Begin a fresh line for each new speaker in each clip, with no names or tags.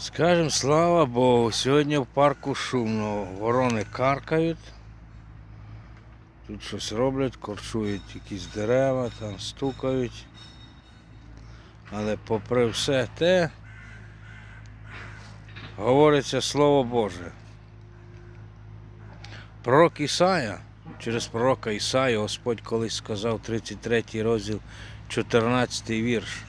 Скажем, слава Богу, сьогодні в парку шумно. Ворони каркають. Тут щось роблять, корчують якісь дерева, там стукають. Але попри все те, говориться Слово Боже. Пророк Ісая, через пророка Ісая Господь колись сказав 33 розділ, 14 вірш.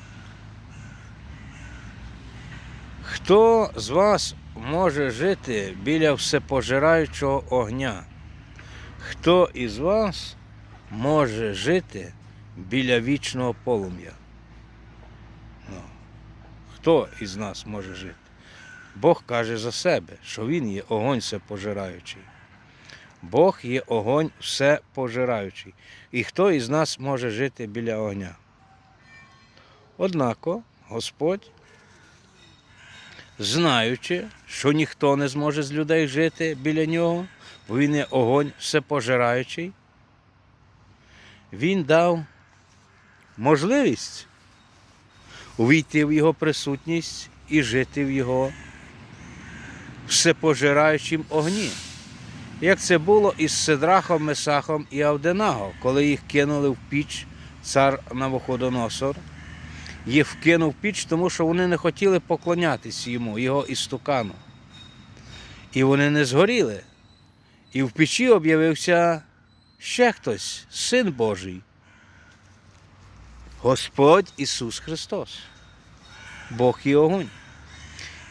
Хто з вас може жити біля всепожираючого огня? Хто із вас може жити біля вічного полум'я? Ну, хто із нас може жити? Бог каже за себе, що Він є огонь всепожираючий. Бог є огонь всепожираючий. І хто із нас може жити біля огня? Однако Господь знаючи, що ніхто не зможе з людей жити біля нього, бо він є огонь всепожираючий, він дав можливість увійти в його присутність і жити в його всепожираючому огні. Як це було із Сидрахом, Месахом і Авденаго, коли їх кинули в піч цар Навуходоносор, їх вкинув піч, тому що вони не хотіли поклонятись йому, його істукану. І вони не згоріли. І в печі об'явився ще хтось, Син Божий. Господь Ісус Христос. Бог і огонь.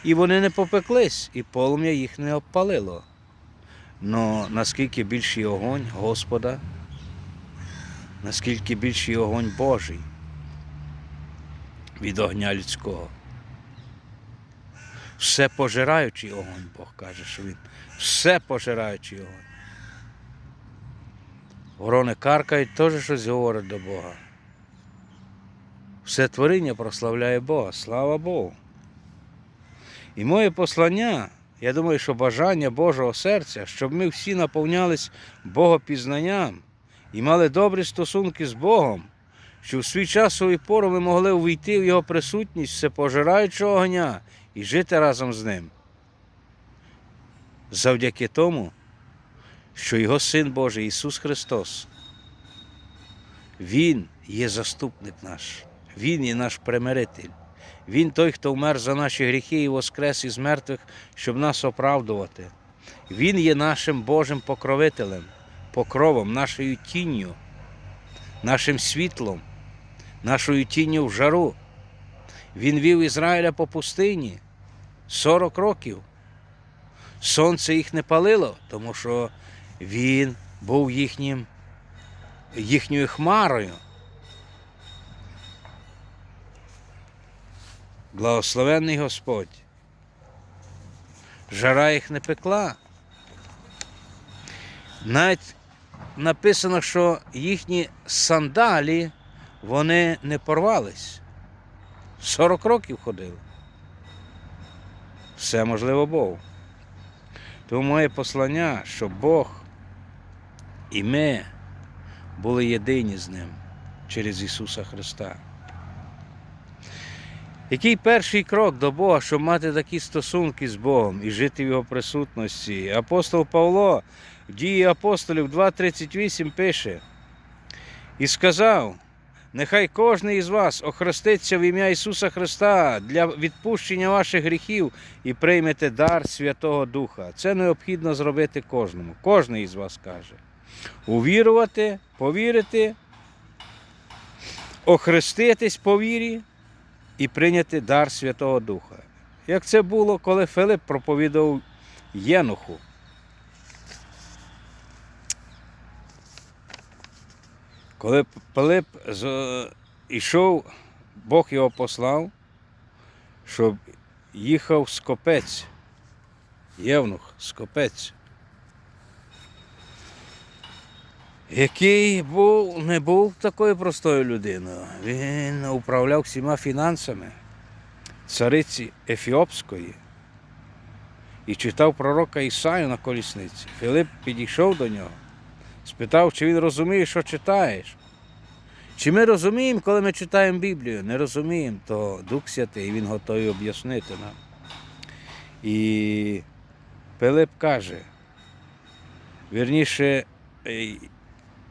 І вони не попеклись, і полум'я їх не обпалило. Но наскільки більший огонь Господа, наскільки більший огонь Божий від огня людського. Все пожираючий огонь, Бог каже, що він все пожираючий огонь. Ворони каркають, теж щось говорять до Бога. Все творіння прославляє Бога, слава Богу. І моє послання, я думаю, що бажання Божого серця, щоб ми всі наповнялись Богопізнанням і мали добрі стосунки з Богом, що в свій часовий пору ми могли увійти в його присутність всепожираючого огня і жити разом з ним. Завдяки тому, що його Син Божий Ісус Христос, Він є заступник наш, Він є наш примиритель. Він той, хто вмер за наші гріхи і воскрес із мертвих, щоб нас оправдувати. Він є нашим Божим покровителем, покровом, нашою тінню, нашим світлом, нашою тінню в жару. Він вів Ізраїля по пустині 40 років. Сонце їх не палило, тому що він був їхнім, їхньою хмарою. Благословенний Господь. Жара їх не пекла. Навіть написано, що їхні сандалі вони не порвались. 40 років ходили. Все можливо Богу. Тому моє послання, щоб Бог і ми були єдині з Ним через Ісуса Христа. Який перший крок до Бога, щоб мати такі стосунки з Богом і жити в Його присутності? Апостол Павло в дії апостолів 2.38 пише і сказав, нехай кожен із вас охреститься в ім'я Ісуса Христа для відпущення ваших гріхів і приймете дар Святого Духа. Це необхідно зробити кожному. Кожен із вас каже. Увірувати, повірити, охреститись по вірі і прийняти дар Святого Духа. Як це було, коли Филип проповідав Єнуху. Коли Пилип йшов, Бог його послав, щоб їхав скопець, Євнух, скопець, який був, не був такою простою людиною. Він управляв всіма фінансами цариці Ефіопської і читав пророка Ісаю на колісниці. Філип підійшов до нього, спитав, чи він розуміє, що читаєш. Чи ми розуміємо, коли ми читаємо Біблію? Не розуміємо, то Дух Святий, він готовий об'яснити нам. І Пилип каже, вірніше, е,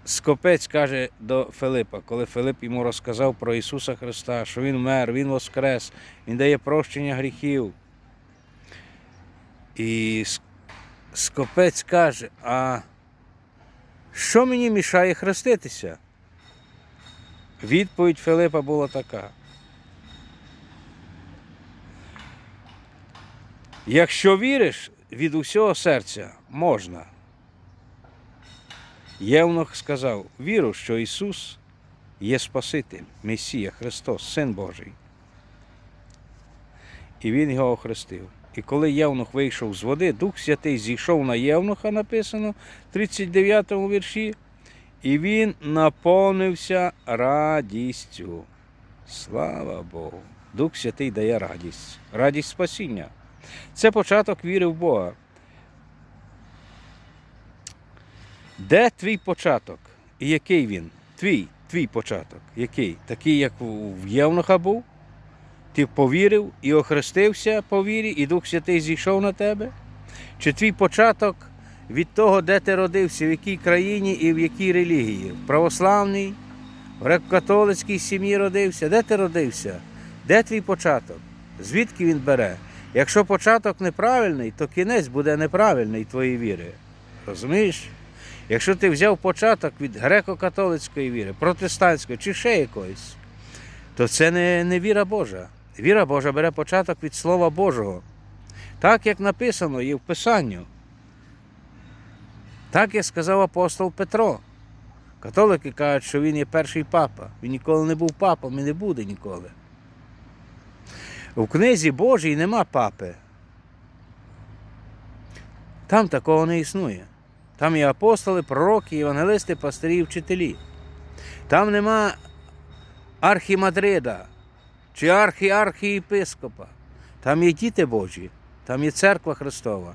Скопець каже до Филипа, коли Филип йому розказав про Ісуса Христа, що Він вмер, Він воскрес, Він дає прощення гріхів. І Скопець каже, а що мені мішає хреститися? Відповідь Филипа була така. Якщо віриш від усього серця, можна. Євнух сказав: віру, що Ісус є Спаситель, Месія, Христос, Син Божий. І Він його охрестив. І коли Євнух вийшов з води, Дух Святий зійшов на Євнуха, написано в 39 му вірші, і він наповнився радістю. Слава Богу! Дух Святий дає радість, радість спасіння. Це початок віри в Бога. Де твій початок? І який він? Твій, твій початок. Який? Такий, як в Євнуха був? Ти повірив і охрестився по вірі, і Дух Святий зійшов на тебе? Чи твій початок від того, де ти родився, в якій країні і в якій релігії? В православній, в греко-католицькій сім'ї родився? Де ти родився? Де твій початок? Звідки він бере? Якщо початок неправильний, то кінець буде неправильний твоєї віри. Розумієш? Якщо ти взяв початок від греко-католицької віри, протестантської чи ще якоїсь, то це не, не віра Божа. Віра Божа бере початок від Слова Божого. Так як написано і в Писанню. Так як сказав апостол Петро. Католики кажуть, що він є перший папа. Він ніколи не був папом і не буде ніколи. У книзі Божій нема папи. Там такого не існує. Там є апостоли, пророки, євангелисти, пастирі і вчителі. Там нема архімадрида чи архі-архієпископа. Там є діти Божі, там є церква Христова.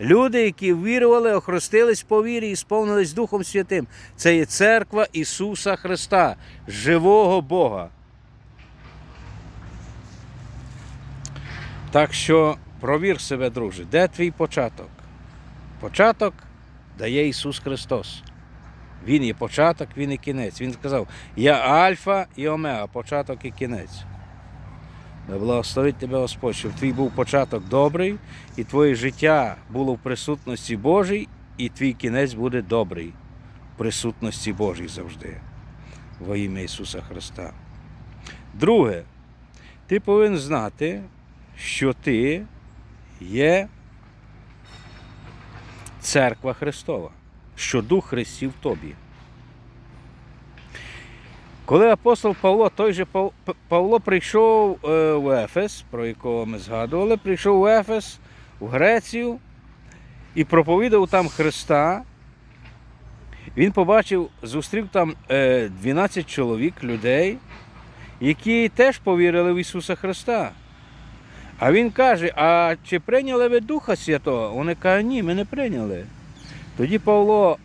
Люди, які вірували, охрестились по вірі і сповнились Духом Святим. Це є церква Ісуса Христа, живого Бога. Так що провір себе, друже, де твій початок? Початок дає Ісус Христос. Він є початок, Він і кінець. Він сказав, я Альфа і Омега, початок і кінець. Благословить тебе Господь, щоб твій був початок добрий, і твоє життя було в присутності Божій, і твій кінець буде добрий в присутності Божій завжди. Во ім'я Ісуса Христа. Друге, ти повинен знати, що ти є церква Христова, що Дух Христів в тобі. Коли апостол Павло, той же Павло прийшов е, в Ефес, про якого ми згадували, прийшов в Ефес, в Грецію і проповідав там Христа. Він побачив, зустрів там е, 12 чоловік, людей, які теж повірили в Ісуса Христа. А він каже: А чи прийняли ви Духа Святого? Вони кажуть, ні, ми не прийняли. Тоді Павло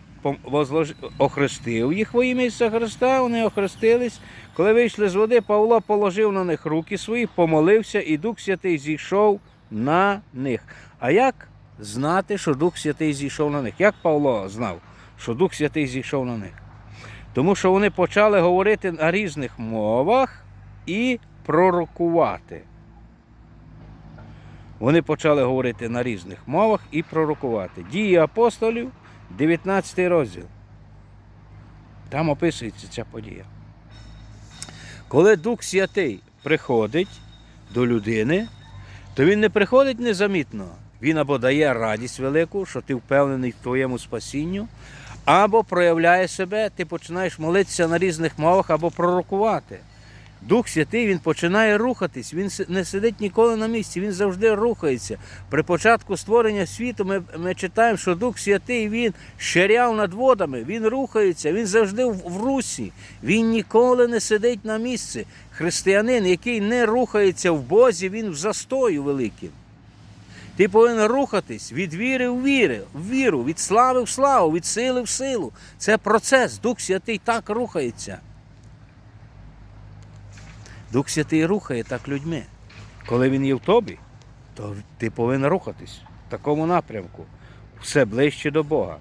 охрестив їх во ім'я Ісуса Христа, вони охрестились. Коли вийшли з води, Павло положив на них руки свої, помолився, і Дух Святий зійшов на них. А як знати, що Дух Святий зійшов на них? Як Павло знав, що Дух Святий зійшов на них? Тому що вони почали говорити на різних мовах і пророкувати. Вони почали говорити на різних мовах і пророкувати. Дії апостолів, 19 розділ. Там описується ця подія. Коли Дух Святий приходить до людини, то він не приходить незамітно. Він або дає радість велику, що ти впевнений в твоєму спасінню, або проявляє себе, ти починаєш молитися на різних мовах або пророкувати. Дух Святий він починає рухатись, він не сидить ніколи на місці, він завжди рухається. При початку створення світу ми, ми читаємо, що Дух Святий він ширяв над водами, він рухається, він завжди в, в русі, він ніколи не сидить на місці. Християнин, який не рухається в Бозі, він в застою великим. Ти повинен рухатись від віри в віри, в віру, від слави в славу, від сили в силу. Це процес. Дух Святий так рухається. Дух Святий рухає так людьми. Коли він є в тобі, то ти повинен рухатись в такому напрямку, все ближче до Бога.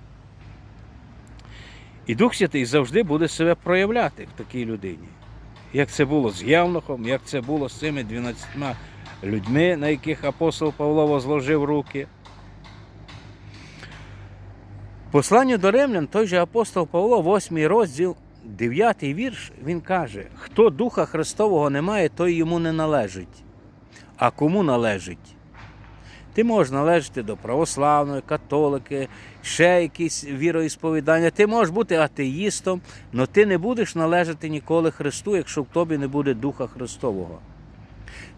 І Дух Святий завжди буде себе проявляти в такій людині. Як це було з Явнохом, як це було з цими 12 людьми, на яких апостол Павло возложив руки. Посланню до римлян той же апостол Павло, 8 розділ, 9 вірш, він каже: хто Духа Христового не має, той йому не належить. А кому належить? Ти можеш належати до православної, католики, ще якісь віроісповідання. Ти можеш бути атеїстом, але ти не будеш належати ніколи Христу, якщо в тобі не буде Духа Христового.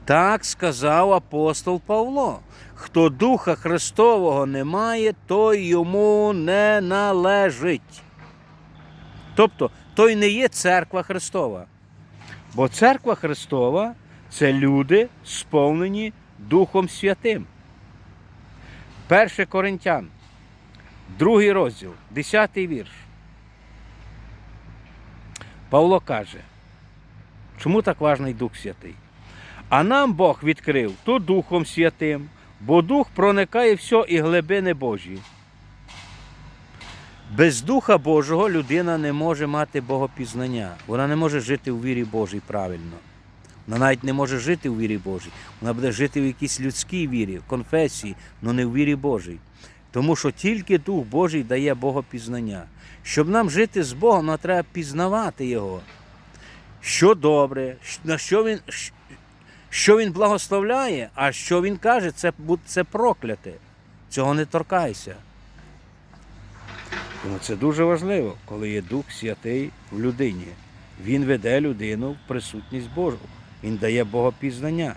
Так сказав апостол Павло. Хто Духа Христового не має, той йому не належить. Тобто, той не є церква Христова. Бо церква Христова це люди, сповнені Духом Святим. 1 Коринтян, другий розділ, 10 вірш. Павло каже, чому так важний Дух Святий? А нам Бог відкрив то Духом Святим, бо Дух проникає все і глибини Божі. Без Духа Божого людина не може мати богопізнання. Вона не може жити у вірі Божій правильно. Вона навіть не може жити у вірі Божій. Вона буде жити в якійсь людській вірі, конфесії, але не в вірі Божій. Тому що тільки Дух Божий дає богопізнання. Щоб нам жити з Богом, нам треба пізнавати Його. Що добре, на що він, що він благословляє, а що він каже, це, це прокляте. Цього не торкайся. Тому це дуже важливо, коли є Дух Святий в людині. Він веде людину в присутність Божу. Він дає Богопізнання.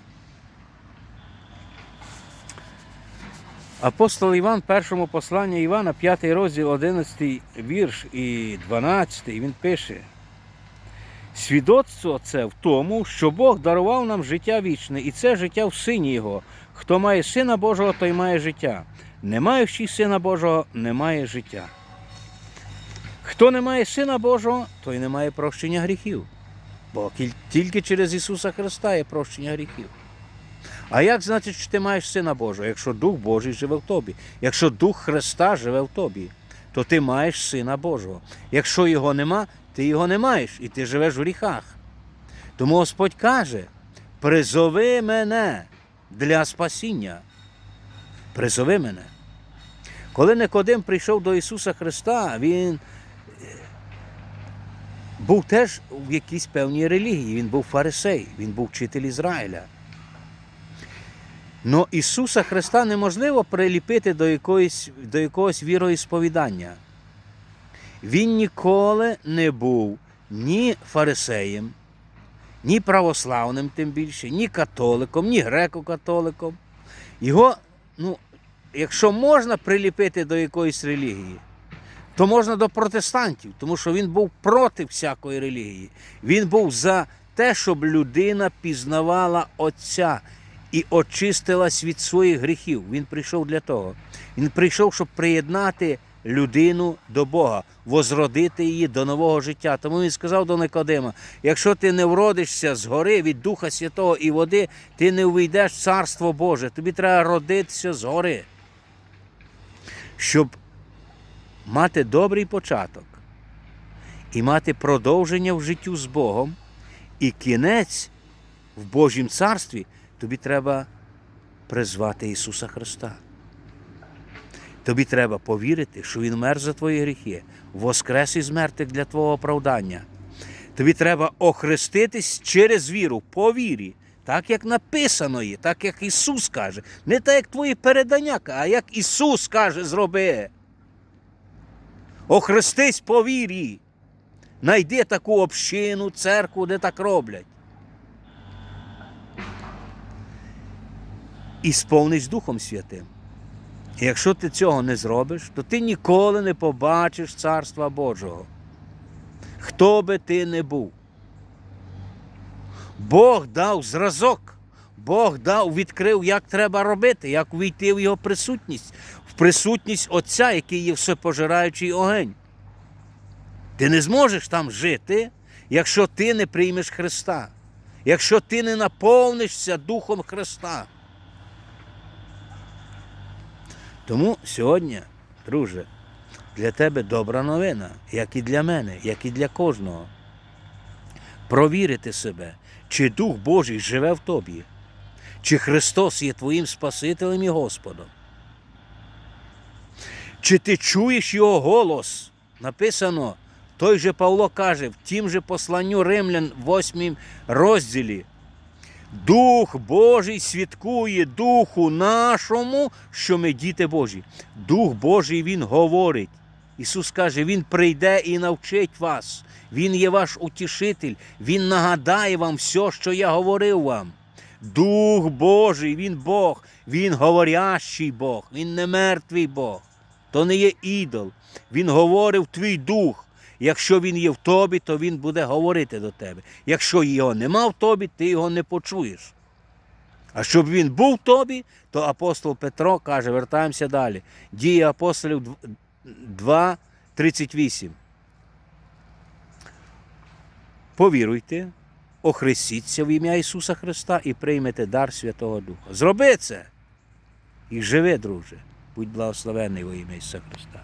Апостол Іван, в першому посланні Івана, 5 розділ, 11 вірш і 12, він пише. Свідоцтво це в тому, що Бог дарував нам життя вічне, і це життя в Сині Його. Хто має Сина Божого, той має життя. Не маючи Сина Божого, не має життя. Хто не має Сина Божого, той не має прощення гріхів. Бо тільки через Ісуса Христа є прощення гріхів. А як значить, що ти маєш Сина Божого, якщо Дух Божий живе в тобі? Якщо Дух Христа живе в тобі, то ти маєш Сина Божого. Якщо його нема, ти його не маєш і ти живеш в гріхах. Тому Господь каже: призови мене для спасіння. Призови мене. Коли Никодим прийшов до Ісуса Христа, Він був теж в якійсь певній релігії. Він був фарисей, він був вчитель Ізраїля. Но Ісуса Христа неможливо приліпити до якоїсь, до якогось віроісповідання. Він ніколи не був ні фарисеєм, ні православним, тим більше, ні католиком, ні греко-католиком. Його, ну, якщо можна приліпити до якоїсь релігії, то можна до протестантів, тому що він був проти всякої релігії. Він був за те, щоб людина пізнавала Отця і очистилась від своїх гріхів. Він прийшов для того. Він прийшов, щоб приєднати людину до Бога, возродити її до нового життя. Тому він сказав до Никодима: якщо ти не вродишся згори від Духа Святого і води, ти не увійдеш в Царство Боже. Тобі треба родитися згори. Щоб мати добрий початок і мати продовження в життю з Богом, і кінець в Божім царстві, тобі треба призвати Ісуса Христа. Тобі треба повірити, що Він мер за твої гріхи, воскрес із мертвих для твого оправдання. Тобі треба охреститись через віру, по вірі, так як написано є, так як Ісус каже. Не так, як твої передання, а як Ісус каже, зроби. Охрестись по вірі. Найди таку общину, церкву, де так роблять. І сповнись Духом Святим. І якщо ти цього не зробиш, то ти ніколи не побачиш Царства Божого. Хто би ти не був. Бог дав зразок, Бог дав, відкрив, як треба робити, як увійти в його присутність, присутність Отця, який є всепожираючий огонь. Ти не зможеш там жити, якщо ти не приймеш Христа, якщо ти не наповнишся Духом Христа. Тому сьогодні, друже, для тебе добра новина, як і для мене, як і для кожного. Провірити себе, чи Дух Божий живе в тобі, чи Христос є твоїм Спасителем і Господом. Чи ти чуєш Його голос? Написано, той же Павло каже в тім же посланню Римлян, 8 розділі. Дух Божий свідкує Духу нашому, що ми діти Божі. Дух Божий Він говорить. Ісус каже, Він прийде і навчить вас. Він є ваш утішитель, Він нагадає вам все, що я говорив вам. Дух Божий, Він Бог, Він говорящий Бог, Він не мертвий Бог. То не є ідол. Він говорив твій дух. Якщо він є в тобі, то він буде говорити до тебе. Якщо його нема в тобі, ти його не почуєш. А щоб він був в тобі, то апостол Петро каже, вертаємося далі. Дії апостолів 2.38. Повіруйте, охрестіться в ім'я Ісуса Христа і приймете дар Святого Духа. Зроби це і живи, друже. Будь благословений во ім'я Ісуса Христа.